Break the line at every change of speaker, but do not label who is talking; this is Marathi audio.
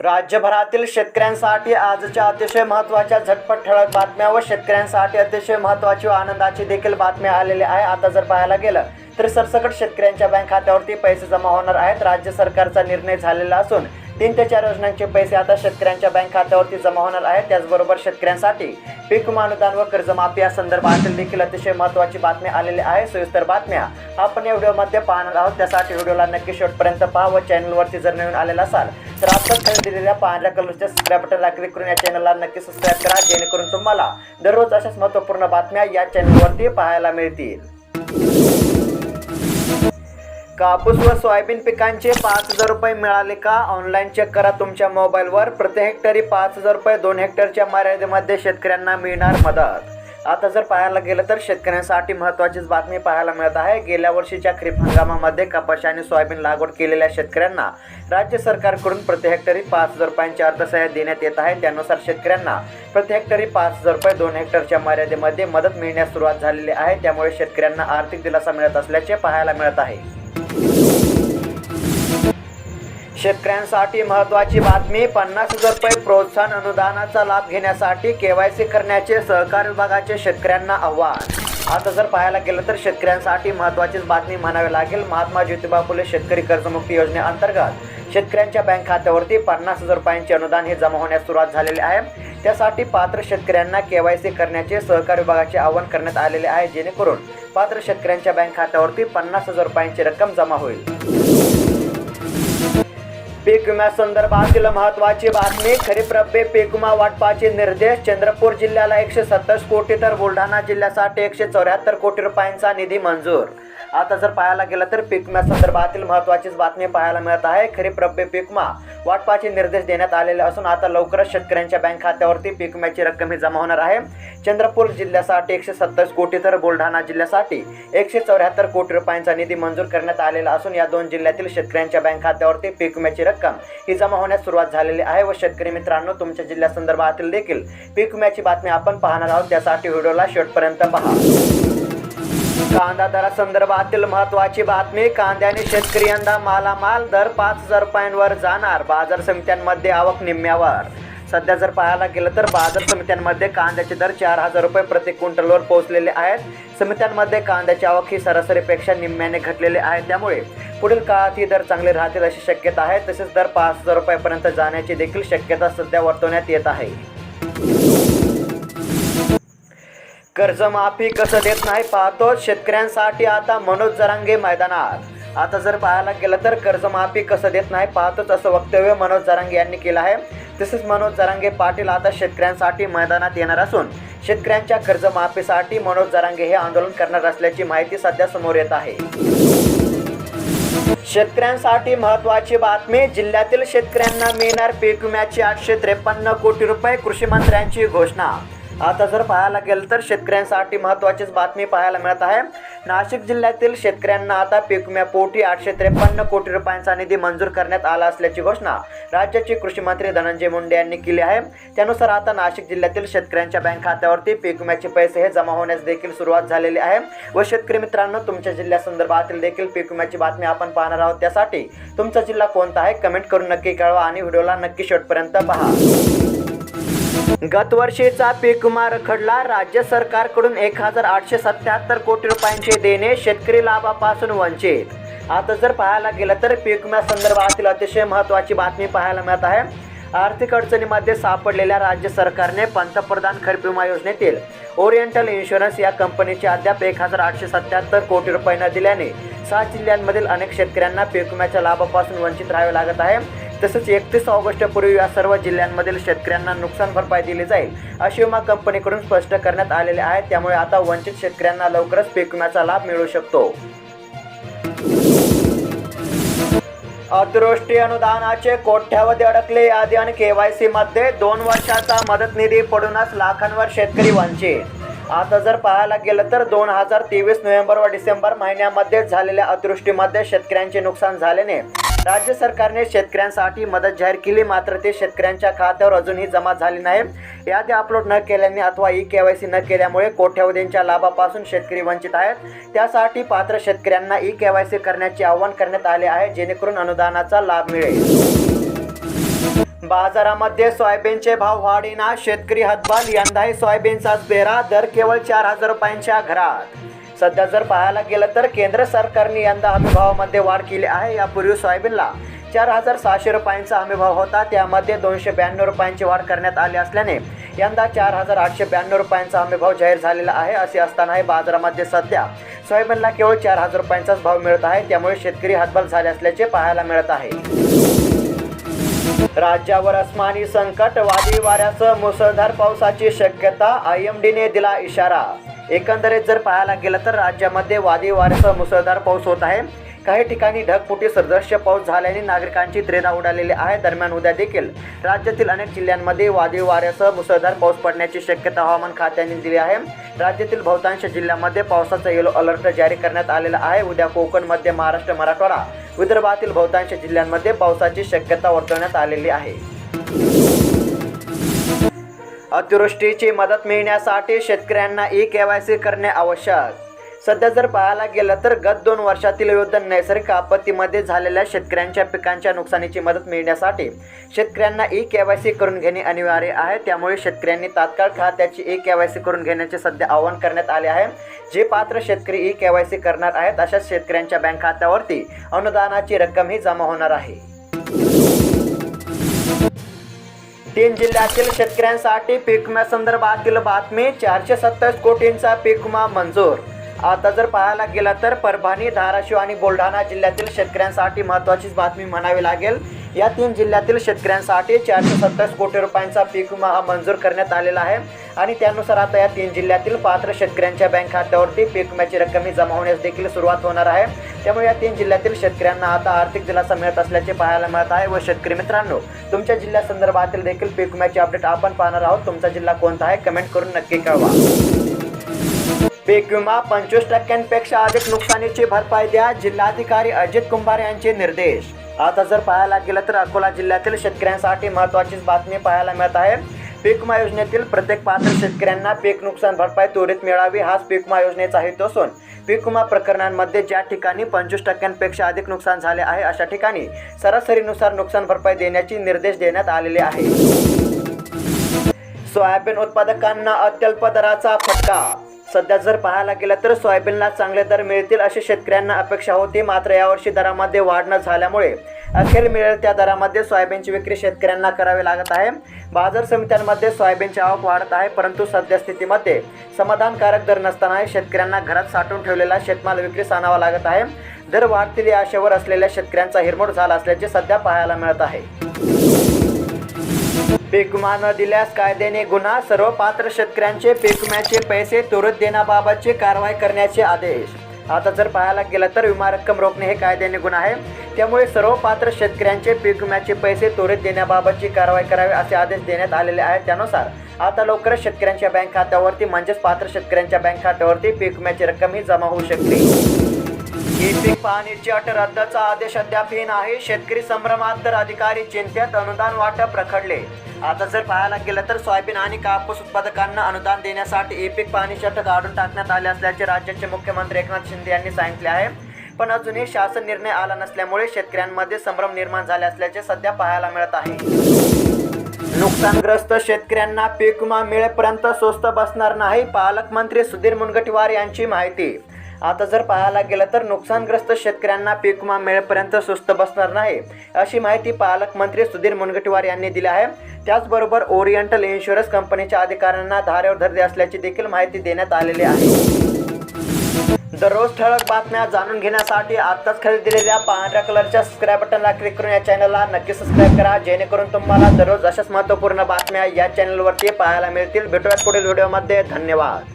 राज्यभरातील शेतकऱ्यांसाठी आजच्या अतिशय महत्त्वाच्या झटपट ठळक बातम्या व शेतकऱ्यांसाठी अतिशय महत्त्वाची व आनंदाची देखील बातम्या आलेल्या आहे. आता जर पाहायला गेलं तर सरसकट शेतकऱ्यांच्या बँक खात्यावरती पैसे जमा होणार आहेत. राज्य सरकारचा निर्णय झालेला असून तीन ते चार योजनांचे पैसे आता शेतकऱ्यांच्या बँक खात्यावरती जमा होणार आहेत. त्याचबरोबर शेतकऱ्यांसाठी पीक अनुदान व कर्जमाफी या संदर्भातील देखील अतिशय महत्त्वाची बातमी आलेली आहे. सविस्तर बातम्या आपण या व्हिडिओमध्ये पाहणार आहोत. त्यासाठी व्हिडिओला नक्की शेवटपर्यंत पहा व चॅनलवरती जर नवीन आलेला असाल तर आपण खाली दिलेल्या पांढऱ्या कलरच्या सबस्क्राईब बटनला क्लिक करून या चॅनलला नक्की सबस्क्राईब करा जेणेकरून तुम्हाला दररोज अशाच महत्त्वपूर्ण बातम्या या चॅनलवरती पाहायला मिळतील. कापूस व सोयाबीन पिकांचे पाच हजार रुपये मिळाले का? ऑनलाईन चेक करा तुमच्या मोबाईलवर. प्रति हेक्टरी पाच हजार रुपये दोन हेक्टरच्या मर्यादेमध्ये शेतकऱ्यांना मिळणार मदत. आता जर पाहायला गेलं तर शेतकऱ्यांसाठी महत्त्वाचीच बातमी पाहायला मिळत आहे. गेल्या वर्षीच्या खरीप हंगामामध्ये कपाशी आणि सोयाबीन लागवड केलेल्या शेतकऱ्यांना राज्य सरकारकडून प्रति हेक्टरी पाच हजार रुपयांची अर्थसहाय्य देण्यात येत आहे. त्यानुसार शेतकऱ्यांना प्रति हेक्टरी पाच हजार रुपये दोन हेक्टरच्या मर्यादेमध्ये मदत मिळण्यास सुरुवात झालेली आहे. त्यामुळे शेतकऱ्यांना आर्थिक दिलासा मिळत असल्याचे पाहायला मिळत आहे. शेतकऱ्यांसाठी महत्त्वाची बातमी पन्नास हजार रुपये प्रोत्साहन अनुदानाचा लाभ घेण्यासाठी केवायसी करण्याचे सहकार विभागाचे शेतकऱ्यांना आव्हान. आता जर पाहायला गेलं तर शेतकऱ्यांसाठी महत्त्वाचीच बातमी म्हणावी लागेल महात्मा ज्योतिबा फुले शेतकरी कर्जमुक्ती योजनेअंतर्गत शेतकऱ्यांच्या बँक खात्यावरती पन्नास हजार रुपयांचे अनुदान हे जमा होण्यास सुरुवात झालेली आहे. त्यासाठी पात्र शेतकऱ्यांना केवायसी करण्याचे सहकार विभागाचे आवाहन करण्यात आलेले आहे जेणेकरून पात्र शेतकऱ्यांच्या बँक खात्यावरती पन्नास हजार रुपयांची रक्कम जमा होईल. पीक विम्यासंदर्भातील महत्वाची बातमी. खरीप रब्बे पीक विमा वाटपाचे निर्देश. चंद्रपूर जिल्ह्याला एकशे सत्तावीस कोटी तर बुलढाणा जिल्ह्यासाठी एकशे चौऱ्याहत्तर कोटी रुपयांचा निधी मंजूर. आता जर पाहायला गेलं तर पीक विम्यासंदर्भातील महत्वाचीच बातमी पाहायला मिळत आहे. खरीप रब्बी पिकमा वाटपाचे निर्देश देण्यात आलेले असून आता लवकरच शेतकऱ्यांच्या बँक खात्यावरती पीक रक्कम ही जमा होणार आहे. चंद्रपूर जिल्ह्यासाठी एकशे सत्तावीस कोटी तर बुलढाणा जिल्ह्यासाठी एकशे चौऱ्याहत्तर कोटी रुपयांचा निधी मंजूर करण्यात आलेला असून या दोन जिल्ह्यातील शेतकऱ्यांच्या बँक खात्यावरती पिकम्याची विम्याची रक्कम ही जमा होण्यास सुरुवात झालेली आहे व शेतकरी मित्रांनो तुमच्या जिल्ह्यासंदर्भातील देखील पीक विम्याची बातमी आपण पाहणार आहोत. त्यासाठी व्हिडिओला शेवटपर्यंत पहा. कांदा दरासंदर्भातील महत्वाची बातमी कांद्याने शेतकरी यंदा मालामाल दर पाच हजार रुपयांवर जाणार बाजार समित्यांमध्ये आवक निम्म्यावर. सध्या जर पाहायला गेलं तर बाजार समित्यांमध्ये कांद्याचे दर चार हजार रुपये प्रति क्विंटलवर पोहोचलेले आहेत. समित्यांमध्ये कांद्याची आवक ही सरासरीपेक्षा निम्म्याने घटलेली आहे. त्यामुळे पुढील काळात ही दर चांगले राहतील अशी शक्यता आहे. तसेच दर पाच हजार रुपयापर्यंत जाण्याची देखील शक्यता सध्या वर्तवण्यात येत आहे. कर्जमाफी कसं देत नाही पाहतो. शेतकऱ्यांसाठी आता मनोज जरांगे मैदानात. आता जर पाहायला गेलं तर कर्जमाफी कसं देत नाही पाहतोच असं वक्तव्य मनोज जरांगे यांनी केलं आहे. तसेच मनोज जरांगे पाटील आता शेतकऱ्यांसाठी मैदानात येणार असून शेतकऱ्यांच्या कर्जमाफीसाठी मनोज जरांगे हे आंदोलन करणार असल्याची माहिती सध्या समोर येत आहे. शेतकऱ्यांसाठी महत्वाची बातमी जिल्ह्यातील शेतकऱ्यांना मिळणार पीक विम्याची आठशे त्रेपन्न कोटी रुपये कृषी मंत्र्यांची घोषणा. आता जर पाहायला गेलं तर शेतकऱ्यांसाठी महत्त्वाचीच बातमी पाहायला मिळत आहे. नाशिक जिल्ह्यातील शेतकऱ्यांना आता पीक आठशे त्रेपन्न कोटी रुपयांचा निधी मंजूर करण्यात आला असल्याची घोषणा राज्याचे कृषी मंत्री धनंजय मुंडे यांनी केली आहे. त्यानुसार आता नाशिक जिल्ह्यातील शेतकऱ्यांच्या बँक खात्यावरती पीक विम्याचे पैसे हे जमा होण्यास देखील सुरुवात झालेली आहे व शेतकरी मित्रांनो तुमच्या जिल्ह्यासंदर्भातील देखील पीक विम्याची बातमी आपण पाहणार आहोत. त्यासाठी तुमचा जिल्हा कोणता आहे? कमेंट करून नक्की कळवा आणि व्हिडिओला नक्की शेवटपर्यंत पहा. गतवर्षीचा पीक विमा रखडला राज्य सरकारकडून एक हजार आठशे सत्याहत्तर कोटी रुपयांचे देणे शेतकरी लाभापासून वंचित. आता जर पाहायला गेलं तर पीक विम्या संदर्भातील अतिशय महत्त्वाची बातमी पाहायला मिळत आहे. आर्थिक अडचणीमध्ये सापडलेल्या राज्य सरकारने पंतप्रधान खरीप विमा योजनेतील ओरिएंटल इन्शुरन्स या कंपनीचे अद्याप एक हजार आठशे सत्याहत्तर कोटी रुपये न दिल्याने सात जिल्ह्यांमधील अनेक शेतकऱ्यांना पीक विम्याच्या लाभापासून वंचित राहावे लागत आहे. तसंच एकतीस ऑगस्टपूर्वी या सर्व जिल्ह्यांमधील शेतकऱ्यांना नुकसान भरपाई दिली जाईल अशी विमा कंपनीकडून स्पष्ट करण्यात आलेले आहे. त्यामुळे आता वंचित शेतकऱ्यांना लवकरच पीक विम्याचा लाभ मिळू शकतो. अतिवृष्टी अनुदानाचे कोट्यावधी अडकले. यादी आणि केवायसी मध्ये दोन वर्षाचा मदत निधी पडूनच लाखांवर शेतकरी वंचित. आता जर पाहायला गेलं तर दोन हजार तेवीस नोव्हेंबर व डिसेंबर महिन्यामध्ये झालेल्या अतिवृष्टीमध्ये शेतकऱ्यांचे नुकसान झाल्याने राज्य सरकारने शेतकऱ्यांसाठी मदत जाहीर केली मात्र ते शेतकऱ्यांच्या खात्यावर अजूनही जमा झाली नाही. यादी अपलोड न केल्याने अथवा ई के वाय सी न केल्यामुळे कोट्यावधींच्या लाभापासून शेतकरी वंचित आहेत. त्यासाठी पात्र शेतकऱ्यांना ई के वाय सी करण्याचे आवाहन करण्यात आले आहे जेणेकरून अनुदानाचा लाभ मिळेल. बाजारामध्ये सोयाबीनचे भाव वाढीना शेतकरी हतबाल यंदाही सोयाबीनचाच बेरा दर केवळ चार हजार रुपयांच्या घरात. सध्या जर पाहायला गेलं तर केंद्र सरकारने यंदा हमीभावामध्ये वाढ केली आहे. यापूर्वी सोयाबीनला चार हजार सहाशे रुपयांचा हमीभाव होता. त्यामध्ये दोनशे ब्याण्णव रुपयांची वाढ करण्यात आली असल्याने यंदा चार हजार आठशे ब्याण्णव रुपयांचा हमीभाव जाहीर झालेला आहे. असे असतानाही बाजारामध्ये सध्या सोयाबीनला केवळ चार हजार रुपयांचाच भाव मिळत आहे. त्यामुळे शेतकरी हातबल झाले असल्याचे पाहायला मिळत आहे. राज्यावर अस्मानी संकट वादळी वाऱ्यासह मुसळधार पावसाची शक्यता आय एम डीने दिला इशारा. एकंदरीत जर पाहायला गेलं तर राज्यामध्ये वादी वाऱ्यासह मुसळधार पाऊस होत आहे. काही ठिकाणी ढगफुटी सदृश्य पाऊस झाल्याने नागरिकांची त्रेधा उडालेली आहे. दरम्यान उद्या देखील राज्यातील अनेक जिल्ह्यांमध्ये वादळी वाऱ्यासह मुसळधार पाऊस पडण्याची शक्यता हवामान खात्याने दिली आहे. राज्यातील बहुतांश जिल्ह्यांमध्ये पावसाचा येलो अलर्ट जारी करण्यात आलेला आहे. उद्या कोकण मध्य महाराष्ट्र मराठवाडा विदर्भातील बहुतांश जिल्ह्यांमध्ये पावसाची शक्यता वर्तवण्यात आलेली आहे. अतिवृष्टीची मदत मिळण्यासाठी शेतकऱ्यांना ई के वाय सी करणे आवश्यक. सध्या जर पाहायला गेलं तर गत दोन वर्षातील विविध नैसर्गिक आपत्तीमध्ये झालेल्या शेतकऱ्यांच्या पिकांच्या नुकसानीची मदत मिळण्यासाठी शेतकऱ्यांना ई के वाय सी करून घेणे अनिवार्य आहे. त्यामुळे शेतकऱ्यांनी तात्काळ खात्याची ई के वाय सी करून घेण्याचे सध्या आवाहन करण्यात आले आहे. जे पात्र शेतकरी ई के वाय सी करणार आहेत अशा शेतकऱ्यांच्या बँक खात्यावरती अनुदानाची रक्कमही जमा होणार आहे. तीन जिल्ह्यातील शेतकऱ्यांसाठी पीक विम्या संदर्भातील बातमी चारशे सत्तावीस कोटींचा पीक विमा मंजूर आता जर पाहायला गेलं तर परभणी धाराशिव आणि बुलढाणा जिल्ह्यातील शेतकऱ्यांसाठी महत्त्वाचीच बातमी म्हणावी लागेल. या तीन जिल्ह्यातील शेतकऱ्यांसाठी चारशे सत्तावीस कोटी रुपयांचा पीक विमा हा मंजूर करण्यात आलेला आहे. आणि त्यानुसार आता या तीन जिल्ह्यातील पात्र शेतकऱ्यांच्या बँक खात्यावरती पीक विम्याची रक्कम ही जमा होण्यास देखील सुरुवात होणार आहे. त्यामुळे या तीन जिल्ह्यातील शेतकऱ्यांना आता आर्थिक दिलासा मिळत असल्याचे पाहायला मिळत आहे. व शेतकरी मित्रांनो तुमच्या जिल्ह्यासंदर्भातील देखील पीक विम्याची अपडेट आपण पाहणार आहोत. तुमचा जिल्हा कोणता आहे? कमेंट करून नक्की कळवा. पीक विमा पंचवीस टक्क्यांपेक्षा अधिक नुकसानीची भरपाई द्या जिल्हाधिकारी अजित कुंभार यांचे निर्देश. आता जर पाहायला गेलं तर अकोला जिल्ह्यातील शेतकऱ्यांसाठी महत्त्वाचीच बातमी पाहायला मिळत आहे. पीक विमा योजनेतील प्रत्येक पात्र शेतकऱ्यांना पीक नुकसान भरपाई त्वरित मिळावी हाच पीक विमा योजनेचा हेतू असून पीक विमा प्रकरणांमध्ये ज्या ठिकाणी पंचवीस टक्क्यांपेक्षा अधिक नुकसान झाले आहे अशा ठिकाणी सरासरीनुसार नुकसान भरपाई देण्याची निर्देश देण्यात आलेले आहे. सोयाबीन उत्पादकांना अत्यल्प दराचा फटका सध्या जर पाहायला गेलं तर सोयाबीनला चांगले दर मिळतील अशी शेतकऱ्यांना अपेक्षा होती. मात्र यावर्षी दरामध्ये वाढ न झाल्यामुळे अखेर मिळेल त्या दरामध्ये सोयाबीनची विक्री शेतकऱ्यांना करावी लागत आहे. बाजार समित्यांमध्ये सोयाबीनची आवक वाढत आहे परंतु सध्या स्थितीमध्ये समाधानकारक दर नसतानाही शेतकऱ्यांना घरात साठवून ठेवलेला शेतमाल विक्रीस आणावा लागत आहे. दर वाढतील या आशेवर असलेल्या शेतकऱ्यांचा हिरमोड झाला असल्याचे सध्या पाहायला मिळत आहे. पीक विमा न दिल्यास कायद्याने गुन्हा सर्व पात्र शेतकऱ्यांचे पीक विम्याचे पैसे त्वरित देण्याबाबतची कारवाई करण्याचे आदेश. आता जर पाहायला गेलं तर विमा रक्कम रोखणे हे कायद्याने गुन्हा आहे. त्यामुळे सर्व पात्र शेतकऱ्यांचे पीक विम्याचे पैसे त्वरित देण्याबाबतची कारवाई करावी असे आदेश देण्यात आलेले आहेत. त्यानुसार आता लवकरच शेतकऱ्यांच्या बँक खात्यावरती म्हणजेच पात्र शेतकऱ्यांच्या बँक खात्यावरती पीक विम्याची रक्कम ही जमा होऊ शकते. ही पीक पाहणीची अट रद्दचा आदेश अद्यापही नाही. शेतकरी संभ्रमात तर अधिकारी चिंतेत अनुदान वाटप रखडले. आता जर पाहायला गेलं तर सोयाबीन आणि कापूस उत्पादकांना अनुदान देण्यासाठी ई पीक पाहणीची अट काढून टाकण्यात आले असल्याचे राज्याचे मुख्यमंत्री एकनाथ शिंदे यांनी सांगितले आहे. पण अजूनही शासन निर्णय आला नसल्यामुळे शेतकऱ्यांमध्ये संभ्रम निर्माण झाले असल्याचे सध्या पाहायला मिळत आहे. नुकसानग्रस्त शेतकऱ्यांना पीक विमा मिळेपर्यंत स्वस्त बसणार नाही पालकमंत्री सुधीर मुनगंटीवार यांची माहिती. आता जर पाहायला गेलं तर नुकसानग्रस्त शेतकऱ्यांना पीक विमा मिळेपर्यंत सुस्त बसणार नाही अशी माहिती पालकमंत्री सुधीर मुनगंटीवार यांनी दिली आहे. त्याचबरोबर ओरिएंटल इन्शुरन्स कंपनीच्या अधिकाऱ्यांना धारेवर धरले असल्याची देखील माहिती देण्यात आलेली आहे. दररोज ठळक बातम्या जाणून घेण्यासाठी आत्ताच खरेदी पांढऱ्या कलरच्या सबस्क्राईब बटनला क्लिक करून या चॅनलला नक्की सबस्क्राईब करा जेणेकरून तुम्हाला दररोज अशाच महत्त्वपूर्ण बातम्या या चॅनलवरती पाहायला मिळतील. भेटूयात पुढील व्हिडिओमध्ये धन्यवाद.